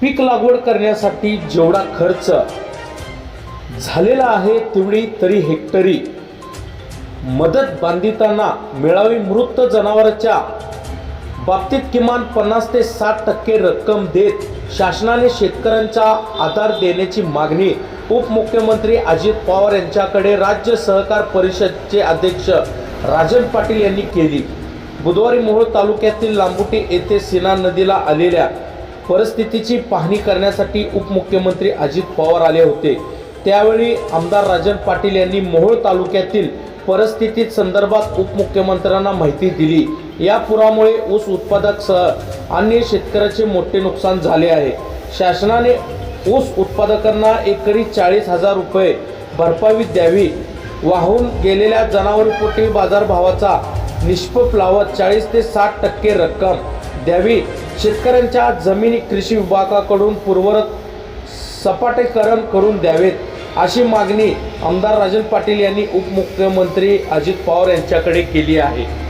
पीक लागवड करण्यासाठी जेवढा खर्च झालेला आहे तेवढी तरी हेक्टरी मदत बांधितांना मिळावी मृत जनावराच्या बाबतीत किमान पन्नास ते साठ टक्के रक्कम देत शासनाने शेतकऱ्यांचा आधार देण्याची मागणी उपमुख्यमंत्री अजित पवार यांच्याकडे राज्य सहकार परिषदचे अध्यक्ष राजन पाटील यांनी केली. बुधवारी मोहोळ तालुक्यातील लांबुटी येथे सीना नदीला आलेल्या परिस्थितीची पाहणी करण्यासाठी उपमुख्यमंत्री अजित पवार आले होते. त्यावेळी आमदार राजन पाटील यांनी मोहोळ तालुक्यातील परिस्थिती संदर्भात उपमुख्यमंत्र्यांना माहिती दिली. या पुरामुळे ऊस उत्पादकसह अन्य शेतकऱ्याचे मोठे नुकसान झाले आहे. शासनाने ऊस उत्पादकांना एकरी चाळीस हजार रुपये भरपाई द्यावी. वाहून गेलेल्या जनावरपोटी बाजारभावाचा निष्पप लावत चाळीस ते साठ टक्के रक्कम द्यावी. शेतकऱ्यांच्या जमिनी कृषी विभागाकडून पूर्वरत सपाटीकरण करून द्यावेत अशी मागणी आमदार राजन पाटील यांनी उपमुख्यमंत्री अजित पवार यांच्याकडे केली आहे.